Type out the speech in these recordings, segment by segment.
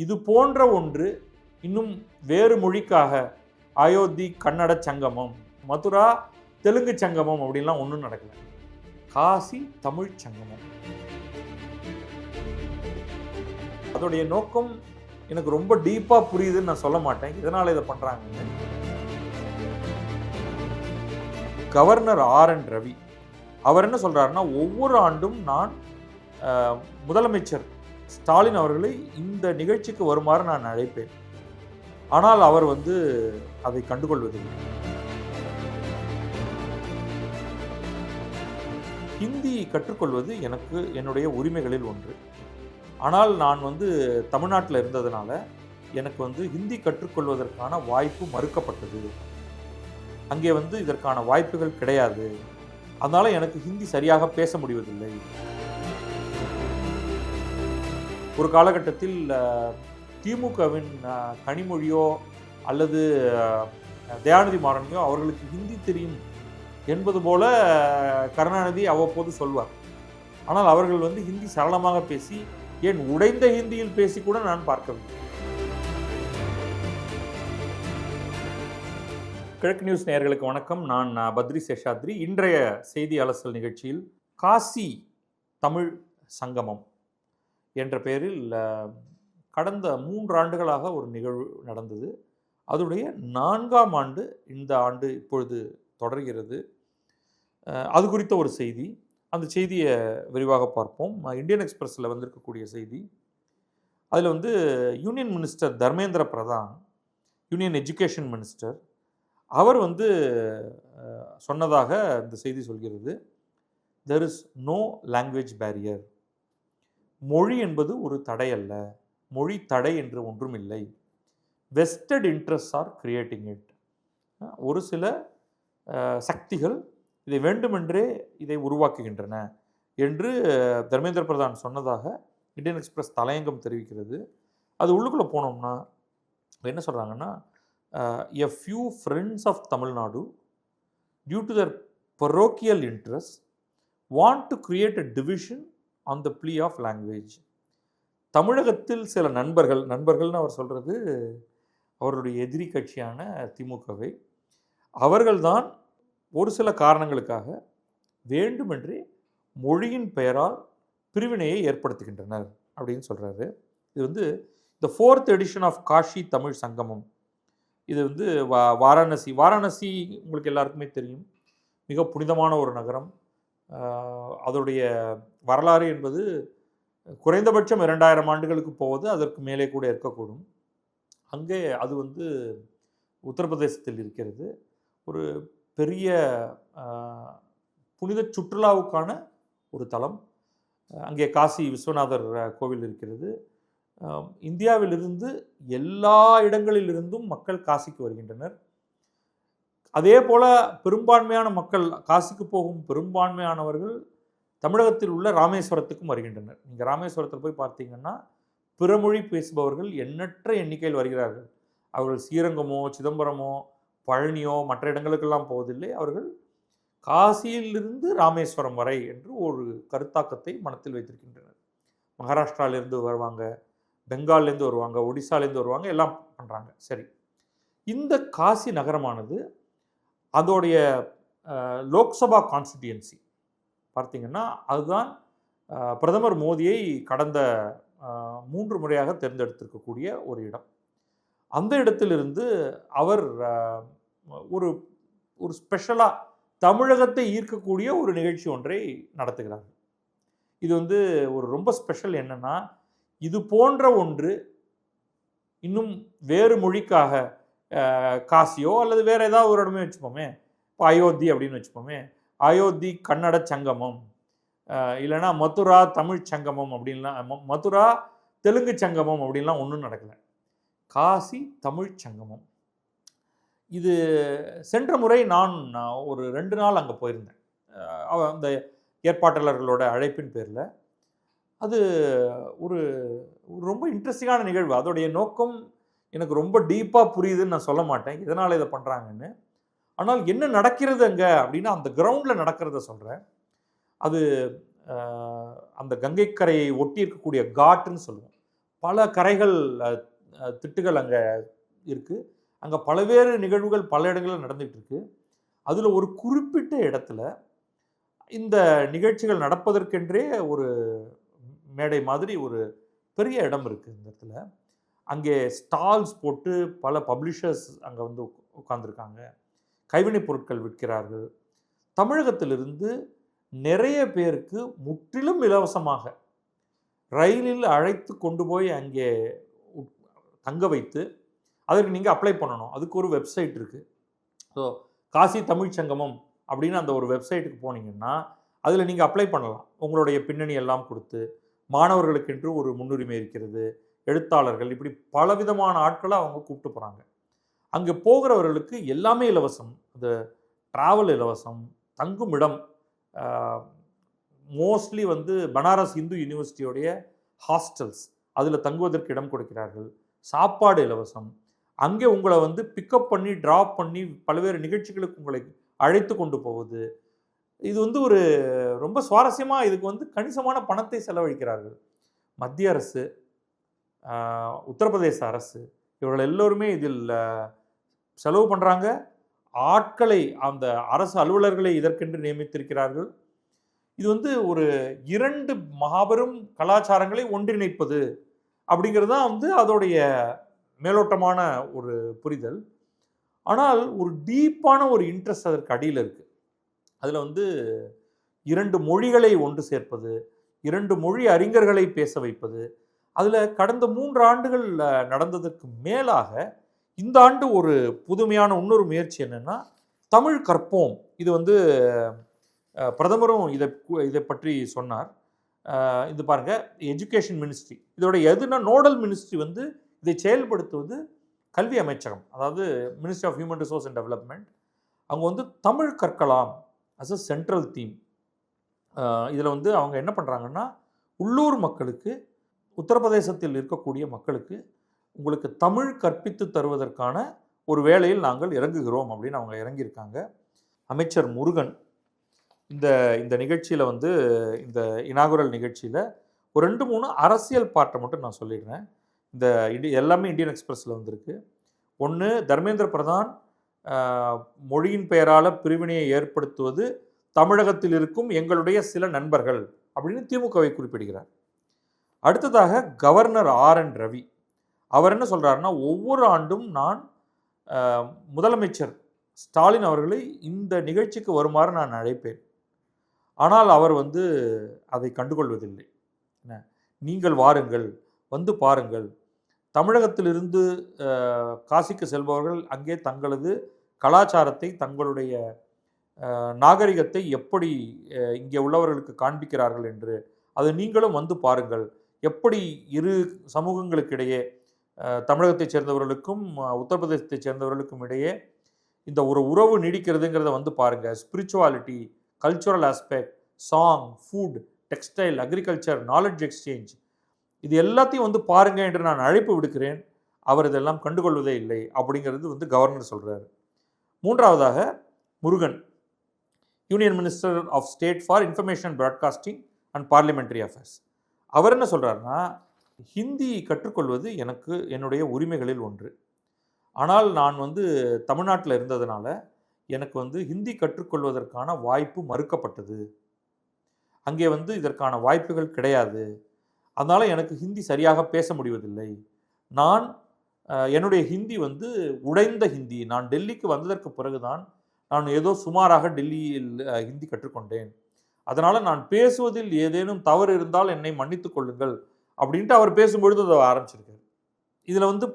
இது போன்ற ஒன்று இன்னும் வேறு மொழிக்காக அயோத்தி கன்னட சங்கமம் மதுரா தெலுங்கு சங்கமம் அப்படின்லாம் ஒன்றும் நடக்கல. காசி தமிழ் சங்கமம். அதோடைய நோக்கம் எனக்கு ரொம்ப டீப்பாக புரியுதுன்னு நான் சொல்ல மாட்டேன். இதனால் இதை பண்ணுறாங்கன்னு கவர்னர் ஆர் என் ரவி. அவர் என்ன சொல்கிறாருன்னா ஒவ்வொரு ஆண்டும் நான் முதலமைச்சர் ஸ்டாலின் அவர்களை இந்த நிகழ்ச்சிக்கு வருமாறு நான் அழைப்பேன். ஆனால் அவர் வந்து அதை கண்டுகொள்வதில்லை. ஹிந்தி கற்றுக்கொள்வது எனக்கு என்னுடைய உரிமைகளில் ஒன்று. ஆனால் நான் வந்து தமிழ்நாட்டில் இருந்ததுனால எனக்கு வந்து ஹிந்தி கற்றுக்கொள்வதற்கான வாய்ப்பு மறுக்கப்பட்டது. அங்கே வந்து இதற்கான வாய்ப்புகள் கிடையாது. அதனால் எனக்கு ஹிந்தி சரியாக பேச முடிவதில்லை. ஒரு காலகட்டத்தில் திமுகவின் கனிமொழியோ அல்லது தயாநிதி மாறனையோ அவர்களுக்கு ஹிந்தி தெரியும் என்பது போல கருணாநிதி அவ்வப்போது சொல்வார். ஆனால் அவர்கள் வந்து ஹிந்தி சரளமாக பேசி ஏன் உடைந்த ஹிந்தியில் பேசி கூட நான் பார்க்கவில்லை. கிழக்கு நியூஸ் நேயர்களுக்கு வணக்கம். நான் பத்ரி சேஷாத்ரி. இன்றைய செய்தி அலசல் நிகழ்ச்சியில் காசி தமிழ் சங்கமம். என்ற பெயரில் கடந்த மூன்று ஆண்டுகளாக ஒரு நிகழ்வு நடந்தது. அதனுடைய நான்காம் ஆண்டு இந்த ஆண்டு இப்பொழுது தொடர்கிறது. அது குறித்த ஒரு செய்தி. அந்த செய்தியை விரிவாக பார்ப்போம். இந்தியன் எக்ஸ்பிரஸில் வந்திருக்கக்கூடிய செய்தி. அதில் வந்து union minister Dharmendra Pradhan union education minister அவர் வந்து சொன்னதாக இந்த செய்தி சொல்கிறது. There is no language barrier மொழி என்பது ஒரு தடை அல்ல. மொழி தடை என்று ஒன்றும் இல்லை vested interest are creating it ஒரு சில சக்திகள் இதை வேண்டுமென்றே இதை உருவாக்குகின்றன என்று தர்மேந்திர பிரதான் சொன்னதாக இந்தியன் எக்ஸ்பிரஸ் தலையங்கம் தெரிவிக்கிறது. அது உள்ளுக்குள்ளே போனோம்னா என்ன சொல்கிறாங்கன்னா a few friends of Tamil Nadu due to their parochial interest want to create a division on the plea of language தமிழகத்தில் சில நண்பர்கள் நண்பர்கள்னு அவர் சொல்கிறது அவருடைய எதிரி கட்சியான திமுகவை. அவர்கள்தான் ஒரு சில காரணங்களுக்காக வேண்டுமென்றே மொழியின் பெயரால் பிரிவினையை ஏற்படுத்துகின்றனர் அப்படின்னு சொல்கிறாரு இது வந்து the fourth edition of Kashi Tamil Sangamam இது வந்து வா வாரணாசி வாரணாசி உங்களுக்கு எல்லாருக்குமே தெரியும். மிக புனிதமான ஒரு நகரம். அதோடைய வரலாறு என்பது குறைந்தபட்சம் இரண்டாயிரம் ஆண்டுகளுக்கு போவது அதற்கு மேலே கூட இருக்கக்கூடும். அங்கே அது வந்து உத்தரப்பிரதேசத்தில் இருக்கிறது. ஒரு பெரிய புனித சுற்றுலாவுக்கான ஒரு தலம். அங்கே காசி விஸ்வநாதர் கோவில் இருக்கிறது. இந்தியாவிலிருந்து எல்லா இடங்களிலிருந்தும் மக்கள் காசிக்கு வருகின்றனர். அதே போல் பெரும்பான்மையான மக்கள் காசிக்கு போகும் பெரும்பான்மையானவர்கள் தமிழகத்தில் உள்ள ராமேஸ்வரத்துக்கும் வருகின்றனர். நீங்கள் ராமேஸ்வரத்தில் போய் பார்த்தீங்கன்னா பிறமொழி பேசுபவர்கள் எண்ணற்ற எண்ணிக்கையில் வருகிறார்கள். அவர்கள் ஸ்ரீரங்கமோ சிதம்பரமோ பழனியோ மற்ற இடங்களுக்கெல்லாம் போவதில்லை. அவர்கள் காசியிலிருந்து ராமேஸ்வரம் வரை என்று ஒரு கருத்தாக்கத்தை மனத்தில் வைத்திருக்கின்றனர். மகாராஷ்டிராவிலேருந்து வருவாங்க பெங்கால்லேருந்து வருவாங்க ஒடிசாலேருந்து வருவாங்க எல்லாம் பண்ணுறாங்க சரி. இந்த காசி நகரமானது அதோடைய லோக்சபா கான்ஸ்டிடியன்சி பார்த்தீங்கன்னா அதுதான் பிரதமர் மோடியை கடந்த மூன்று முறையாக தேர்ந்தெடுத்திருக்கக்கூடிய ஒரு இடம். அந்த இடத்திலிருந்து அவர் ஒரு ஒரு ஸ்பெஷலாக தமிழகத்தை ஈர்க்கக்கூடிய ஒரு நிகழ்ச்சி ஒன்றை நடத்துகிறார். இது வந்து ஒரு ரொம்ப ஸ்பெஷல் என்னென்னா இது போன்ற ஒன்று இன்னும் வேறு மொழிக்காக காசியோ அல்லது வேறு ஏதாவது ஒரு இடமே வச்சுப்போமே. இப்போ அயோத்தி அப்படின்னு வச்சுப்போமே. அயோத்தி கன்னட சங்கமம். இல்லைனா இல்லைன்னா மதுரா தமிழ் சங்கமம் அப்படின்லாம் மதுரா தெலுங்கு சங்கமம் அப்படின்லாம் ஒன்றும் நடக்கலை. காசி தமிழ் சங்கமம். இது சென்ற முறை நான் ஒரு ரெண்டு நாள் அங்கே போயிருந்தேன். அந்த ஏற்பாட்டாளர்களோட அழைப்பின் பேரில். அது ஒரு ஒரு ரொம்ப இன்ட்ரெஸ்டிங்கான நிகழ்வு. அதோடைய நோக்கம் எனக்கு ரொம்ப டீப்பாக புரியுதுன்னு நான் சொல்ல மாட்டேன். இதனால் இதை பண்ணுறாங்கன்னு ஆனால் என்ன நடக்கிறது அங்கே அப்படின்னா அந்த கிரவுண்டில் நடக்கிறத சொல்கிறேன் அது அந்த கங்கைக்கரையை ஒட்டி இருக்கக்கூடிய காட்டுன்னு சொல்லுவோம். பல கரைகள் திட்டுகள் அங்கே இருக்குது அங்கே பலவேறு நிகழ்வுகள் பல இடங்களில் நடந்துகிட்டு இருக்கு. அதில் ஒரு குறிப்பிட்ட இடத்துல இந்த நிகழ்ச்சிகள் நடப்பதற்கென்றே ஒரு மேடை மாதிரி ஒரு பெரிய இடம் இருக்குது இந்த இடத்துல. அங்கே ஸ்டால்ஸ் போட்டு பல பப்ளிஷர்ஸ் அங்கே வந்து உட்காந்துருக்காங்க கைவினைப் பொருட்கள் விற்கிறார்கள். தமிழகத்திலிருந்து நிறைய பேருக்கு முற்றிலும் இலவசமாக ரயிலில் அழைத்து கொண்டு போய் அங்கே தங்க வைத்து அதற்கு நீங்கள் அப்ளை பண்ணணும். அதுக்கு ஒரு வெப்சைட் இருக்குது ஸோ காசி தமிழ் சங்கமம் அப்படின்னு அந்த ஒரு வெப்சைட்டுக்கு போனீங்கன்னா அதில் நீங்கள் அப்ளை பண்ணலாம். உங்களுடைய பின்னணி எல்லாம் கொடுத்து மாணவர்களுக்கென்று ஒரு முன்னுரிமை இருக்கிறது. எழுத்தாளர்கள் இப்படி பலவிதமான ஆட்களை அவங்க கூப்பிட்டு போகிறாங்க அங்கே போகிறவர்களுக்கு எல்லாமே இலவசம். அந்த ட்ராவல் இலவசம் தங்கும் இடம் மோஸ்ட்லி வந்து பனாரஸ் இந்து யூனிவர்சிட்டியோடைய ஹாஸ்டல்ஸ் அதில் தங்குவதற்கு இடம் கொடுக்கிறார்கள். சாப்பாடு இலவசம். அங்கே உங்களை வந்து பிக்கப் பண்ணி ட்ராப் பண்ணி பல்வேறு நிகழ்ச்சிகளுக்கு உங்களை அழைத்து கொண்டு போவது. இது வந்து ஒரு ரொம்ப சுவாரஸ்யமாக இதுக்கு வந்து கணிசமான பணத்தை செலவழிக்கிறார்கள். மத்திய அரசு உத்தரப்பிரதேச அரசு. இவர்கள் எல்லோருமே இதில் செலவு பண்ணுறாங்க ஆட்களை அந்த அரசு அலுவலர்களை இதற்கென்று நியமித்திருக்கிறார்கள். இது வந்து ஒரு இரண்டு மாபெரும் கலாச்சாரங்களை ஒன்றிணைப்பது அப்படிங்கிறது தான் வந்து அதோடைய மேலோட்டமான ஒரு புரிதல். ஆனால் ஒரு டீப்பான ஒரு இன்ட்ரெஸ்ட் அதற்கு அடியில் இருக்குது அதில் வந்து இரண்டு மொழிகளை ஒன்று சேர்ப்பது இரண்டு மொழி அறிஞர்களை பேச வைப்பது அதில் கடந்த மூன்று ஆண்டுகள் நடந்ததற்கு மேலாக இந்த ஆண்டு ஒரு புதுமையான இன்னொரு முயற்சி என்னென்னா தமிழ் கற்போம். இது வந்து பிரதமரும் இதை இதை பற்றி சொன்னார். இது பாருங்க எஜுகேஷன் மினிஸ்ட்ரி இதோட எதுனா நோடல் மினிஸ்ட்ரி வந்து இதை செயல்படுத்துவது கல்வி அமைச்சகம் அதாவது ministry of human resource and development அவங்க வந்து தமிழ் கற்கலாம் அஸ் அ சென்ட்ரல் தீம் இதில் வந்து அவங்க என்ன பண்ணுறாங்கன்னா உள்ளூர் மக்களுக்கு உத்தரப்பிரதேசத்தில் இருக்கக்கூடிய மக்களுக்கு உங்களுக்கு தமிழ் கற்பித்து தருவதற்கான ஒரு வேலையில் நாங்கள் இறங்குகிறோம் அப்படின்னு அவங்க இறங்கியிருக்காங்க. அமைச்சர் முருகன் இந்த இந்த நிகழ்ச்சியில் வந்து இந்த இனாகுரல் நிகழ்ச்சியில் ஒரு ரெண்டு மூணு அரசியல் பாட்டை மட்டும் நான் சொல்லிடுறேன். இந்த இண்டி எல்லாமே இந்தியன் எக்ஸ்பிரஸில் வந்திருக்கு. ஒன்று தர்மேந்திர பிரதான் மொழியின் பெயரால் பிரிவினையை ஏற்படுத்துவது தமிழகத்தில் இருக்கும் எங்களுடைய சில நண்பர்கள் அப்படின்னு திமுகவை குறிப்பிடுகிறார். அடுத்ததாக கவர்னர் ஆர் என் ரவி. அவர் என்ன சொல்கிறாருன்னா ஒவ்வொரு ஆண்டும் நான் முதலமைச்சர் ஸ்டாலின் அவர்களை இந்த நிகழ்ச்சிக்கு வருமாறு நான் அழைப்பேன். ஆனால் அவர் வந்து அதை கண்டுகொள்வதில்லை. என்ன? நீங்கள் வாருங்கள் வந்து பாருங்கள். தமிழகத்திலிருந்து காசிக்கு செல்பவர்கள் அங்கே தங்களது கலாச்சாரத்தை தங்களுடைய நாகரிகத்தை எப்படி இங்கே உள்ளவர்களுக்கு காண்பிக்கிறார்கள் என்று அதை நீங்களும் வந்து பாருங்கள். எப்படி இரு சமூகங்களுக்கிடையே இடையே தமிழகத்தைச் சேர்ந்தவர்களுக்கும் உத்தரப்பிரதேசத்தைச் சேர்ந்தவர்களுக்கும் இடையே இந்த ஒரு உறவு நீடிக்கிறதுங்கிறத வந்து பாருங்க. Spirituality cultural aspect song food textile agriculture knowledge exchange இது எல்லாத்தையும் வந்து பாருங்க என்று நான் அழைப்பு விடுக்கிறேன். அவர் இதெல்லாம் கண்டுகொள்வதே இல்லை அப்படிங்கிறது வந்து கவர்னர் சொல்கிறார் மூன்றாவதாக Murugan union minister of state for information broadcasting and parliamentary affairs அவர் என்ன சொல்கிறாருன்னா ஹிந்தி கற்றுக்கொள்வது எனக்கு என்னுடைய உரிமைகளில் ஒன்று. ஆனால் நான் வந்து தமிழ்நாட்டில் இருந்ததுனால எனக்கு வந்து ஹிந்தி கற்றுக்கொள்வதற்கான வாய்ப்பு மறுக்கப்பட்டது. அங்கே வந்து இதற்கான வாய்ப்புகள் கிடையாது. அதனால் எனக்கு ஹிந்தி சரியாக பேச முடிவதில்லை. நான் என்னுடைய ஹிந்தி வந்து உடைந்த ஹிந்தி. நான் டெல்லிக்கு வந்ததற்கு பிறகுதான் நான் ஏதோ சுமாராக டெல்லியில் ஹிந்தி கற்றுக்கொண்டேன். அதனால் நான் பேசுவதில் ஏதேனும் தவறு இருந்தால் என்னை மன்னித்து கொள்ளுங்கள் அப்படின்ட்டு அவர் பேசும்பொழுது அதை ஆரம்பிச்சிருக்காரு. இதில் வந்து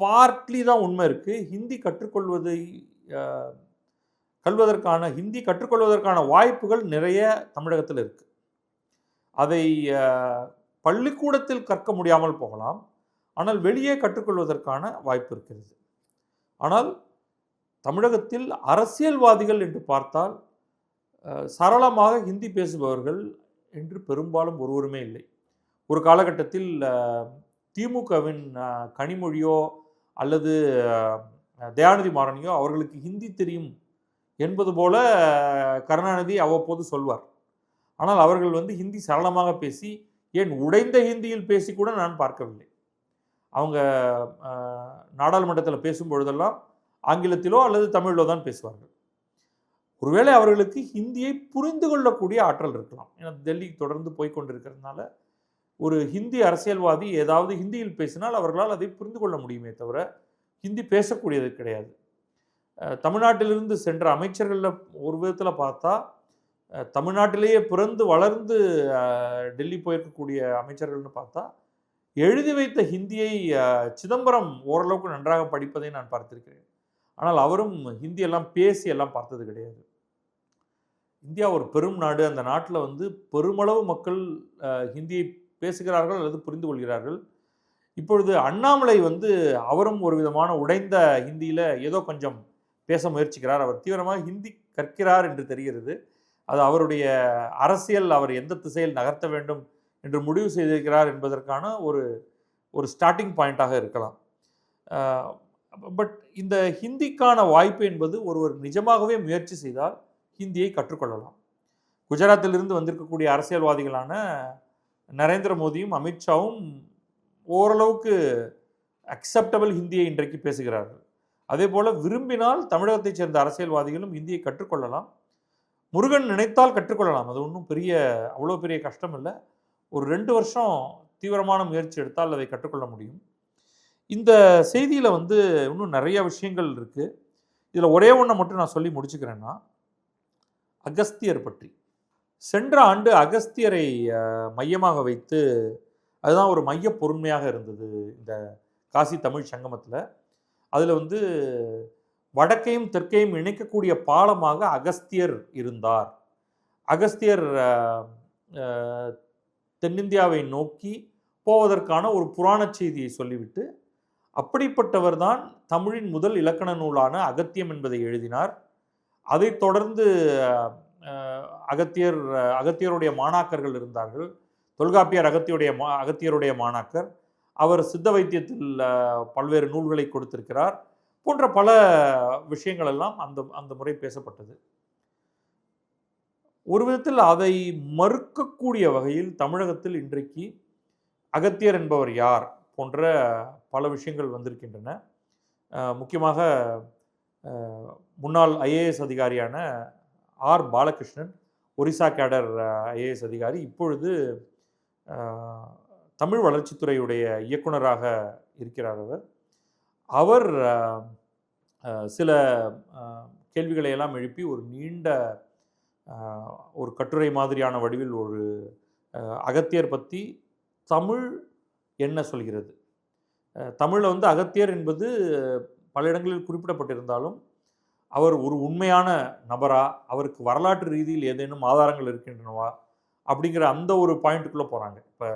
பார்ட்லி தான் உண்மை இருக்குது ஹிந்தி கற்றுக்கொள்வதை கல்வதற்கான ஹிந்தி கற்றுக்கொள்வதற்கான வாய்ப்புகள் நிறைய தமிழகத்தில் இருக்குது அதை பள்ளிக்கூடத்தில் கற்க முடியாமல் போகலாம். ஆனால் வெளியே கற்றுக்கொள்வதற்கான வாய்ப்பு இருக்கிறது. ஆனால் தமிழகத்தில் அரசியல்வாதிகள் என்று பார்த்தால் சரளமாக ஹிந்தி பேசுபவர்கள் என்று பெரும்பாலும் ஒருவருமே இல்லை. ஒரு காலகட்டத்தில் திமுகவின் கனிமொழியோ அல்லது தயாநிதி மாறனியோ அவர்களுக்கு ஹிந்தி தெரியும் என்பது போல கருணாநிதி அவ்வப்போது சொல்வார். ஆனால் அவர்கள் வந்து ஹிந்தி சரளமாக பேசி ஏன் உடைந்த ஹிந்தியில் பேசி கூட நான் பார்க்கவில்லை. அவங்க நாடாளுமன்றத்தில் நாடாளுமன்றத்தில் பேசும்பொழுதெல்லாம் ஆங்கிலத்திலோ அல்லது தமிழிலோ தான் பேசுவார்கள். ஒருவேளை அவர்களுக்கு ஹிந்தியை புரிந்து கொள்ளக்கூடிய ஆற்றல் இருக்கலாம். ஏன்னா டெல்லி தொடர்ந்து போய் கொண்டிருக்கிறதுனால ஒரு ஹிந்தி அரசியல்வாதி ஏதாவது ஹிந்தியில் பேசினால் அவர்களால் அதை புரிந்து கொள்ள முடியுமே தவிர ஹிந்தி பேசக்கூடியது கிடையாது. தமிழ்நாட்டிலிருந்து சென்ற அமைச்சர்களில் ஒரு விதத்தில் பார்த்தா தமிழ்நாட்டிலேயே பிறந்து வளர்ந்து டெல்லி போயிருக்கக்கூடிய அமைச்சர்கள்னு பார்த்தா எழுதி வைத்த ஹிந்தியை சிதம்பரம் ஓரளவுக்கு நன்றாக படிப்பதை நான் பார்த்திருக்கிறேன். ஆனால் அவரும் ஹிந்தியெல்லாம் பேசி எல்லாம் பார்த்தது கிடையாது. இந்தியா ஒரு பெரும் நாடு. அந்த நாட்டில் வந்து பெருமளவு மக்கள் ஹிந்தியை பேசுகிறார்கள் அல்லது புரிந்து கொள்கிறார்கள். இப்பொழுது அண்ணாமலை வந்து அவரும் ஒரு விதமான உடைந்த ஹிந்தியில் ஏதோ கொஞ்சம் பேச முயற்சிக்கிறார். அவர் தீவிரமாக ஹிந்தி கற்கிறார் என்று தெரிகிறது. அது அவருடைய அரசியல் அவர் எந்த திசையில் நகர்த்த வேண்டும் என்று முடிவு செய்திருக்கிறார் என்பதற்கான ஒரு ஒரு ஸ்டார்டிங் பாயிண்ட்டாக இருக்கலாம். பட் இந்த ஹிந்திக்கான வாய்ப்பு என்பது ஒருவர் நிஜமாகவே முயற்சி செய்தால் ஹிந்தியை கற்றுக்கொள்ளலாம். குஜராத்திலிருந்து வந்திருக்கக்கூடிய அரசியல்வாதிகளான நரேந்திர மோடியும் அமித்ஷாவும் ஓரளவுக்கு அக்செப்டபிள் ஹிந்தியை இன்றைக்கு பேசுகிறார்கள். அதே போல் விரும்பினால் தமிழகத்தைச் சேர்ந்த அரசியல்வாதிகளும் ஹிந்தியை கற்றுக்கொள்ளலாம். முருகன் நினைத்தால் கற்றுக்கொள்ளலாம். அது ஒன்றும் பெரிய அவ்வளோ பெரிய கஷ்டம் இல்லை. ஒரு ரெண்டு வருஷம் தீவிரமான முயற்சி எடுத்தால் அதை கற்றுக்கொள்ள முடியும். இந்த செய்தியில் வந்து இன்னும் நிறைய விஷயங்கள் இருக்குது இதில் ஒரே ஒன்றை மட்டும் நான் சொல்லி முடிச்சுக்கிறேன்னா அகஸ்தியர் பற்றி. சென்ற ஆண்டு அகஸ்தியரை மையமாக வைத்து அதுதான் ஒரு மைய பொறுமையாக இருந்தது இந்த காசி தமிழ் சங்கமத்தில். அதில் வந்து வடக்கையும் தெற்கையும் இணைக்கக்கூடிய பாலமாக அகஸ்தியர் இருந்தார். அகஸ்தியர் தென்னிந்தியாவை நோக்கி போவதற்கான ஒரு புராணச் செய்தியை சொல்லிவிட்டு அப்படிப்பட்டவர் தான் தமிழின் முதல் இலக்கண நூலான அகத்தியம் என்பதை எழுதினார். அதைத் தொடர்ந்து அகத்தியர் அகத்தியருடைய மாணாக்கர்கள் இருந்தார்கள். தொல்காப்பியர் அகத்தியுடைய மா அகத்தியருடைய மாணாக்கர். அவர் சித்த வைத்தியத்தில் பல்வேறு நூல்களை கொடுத்திருக்கிறார். போன்ற பல விஷயங்கள் எல்லாம் அந்த அந்த முறை பேசப்பட்டது. ஒரு விதத்தில் அதை மறுக்கக்கூடிய வகையில் தமிழகத்தில் இன்றைக்கு அகத்தியர் என்பவர் யார்? போன்ற பல விஷயங்கள் வந்திருக்கின்றன. முக்கியமாக முன்னாள் ஐஏஎஸ் அதிகாரியான R Balakrishnan Orissa cadre IAS அதிகாரி இப்பொழுது தமிழ் வளர்ச்சித்துறையுடைய இயக்குனராக இருக்கிறார் அவர். அவர் சில கேள்விகளை எல்லாம் எழுப்பி ஒரு நீண்ட ஒரு கட்டுரை மாதிரியான வடிவில் ஒரு அகத்தியர் பற்றி தமிழ் என்ன சொல்கிறது? தமிழில் வந்து அகத்தியர் என்பது பல இடங்களில் குறிப்பிடப்பட்டிருந்தாலும் அவர் ஒரு உண்மையான நபரா அவருக்கு வரலாற்று ரீதியில் ஏதேனும் ஆதாரங்கள் இருக்கின்றனவா அப்படிங்கிற அந்த ஒரு பாயிண்ட்டுக்குள்ளே போகிறாங்க இப்போ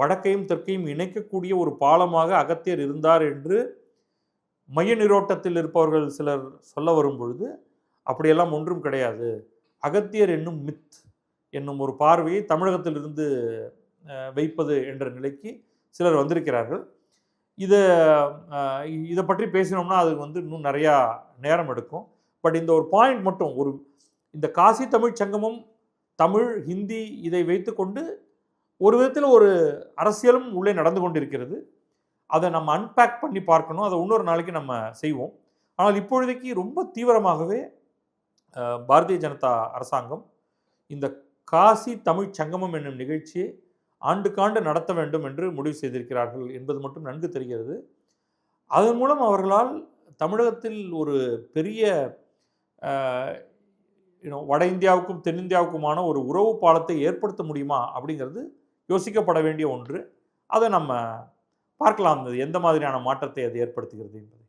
வடக்கையும் தெற்கையும் இணைக்கக்கூடிய ஒரு பாலமாக அகத்தியர் இருந்தார் என்று மைய நீரோட்டத்தில் இருப்பவர்கள் சிலர் சொல்ல வரும் பொழுது அப்படியெல்லாம் ஒன்றும் கிடையாது. அகத்தியர் என்னும் மித் என்னும் ஒரு பார்வையை தமிழகத்திலிருந்து வைப்பது என்ற நிலைக்கு சிலர் வந்திருக்கிறார்கள். இதை இதை பற்றி பேசினோம்னா அது வந்து இன்னும் நிறையா நேரம் எடுக்கும். பட் இந்த ஒரு பாயிண்ட் மட்டும் ஒரு இந்த காசி தமிழ் சங்கமம் தமிழ் ஹிந்தி இதை வைத்துக்கொண்டு ஒரு விதத்தில் ஒரு அரசியலும் உள்ளே நடந்து கொண்டிருக்கிறது. அதை நம்ம அன்பேக் பண்ணி பார்க்கணும். அதை இன்னொரு நாளைக்கு நம்ம செய்வோம். ஆனால் இப்பொழுதைக்கு ரொம்ப தீவிரமாகவே பாரதிய ஜனதா அரசாங்கம் இந்த காசி தமிழ் சங்கமம் என்னும் நிகழ்ச்சியை ஆண்டுக்காண்டு நடத்த வேண்டும் என்று முடிவு செய்திருக்கிறார்கள் என்பது மட்டும் நன்கு தெரிகிறது. அதன் மூலம் அவர்களால் தமிழகத்தில் ஒரு பெரிய வட இந்தியாவுக்கும் தென்னிந்தியாவுக்குமான ஒரு உறவு பாலத்தை ஏற்படுத்த முடியுமா அப்படிங்கிறது யோசிக்கப்பட வேண்டிய ஒன்று. அதை நம்ம பார்க்கலாம். எந்த மாதிரியான மாற்றத்தை அது ஏற்படுத்துகிறது என்பது.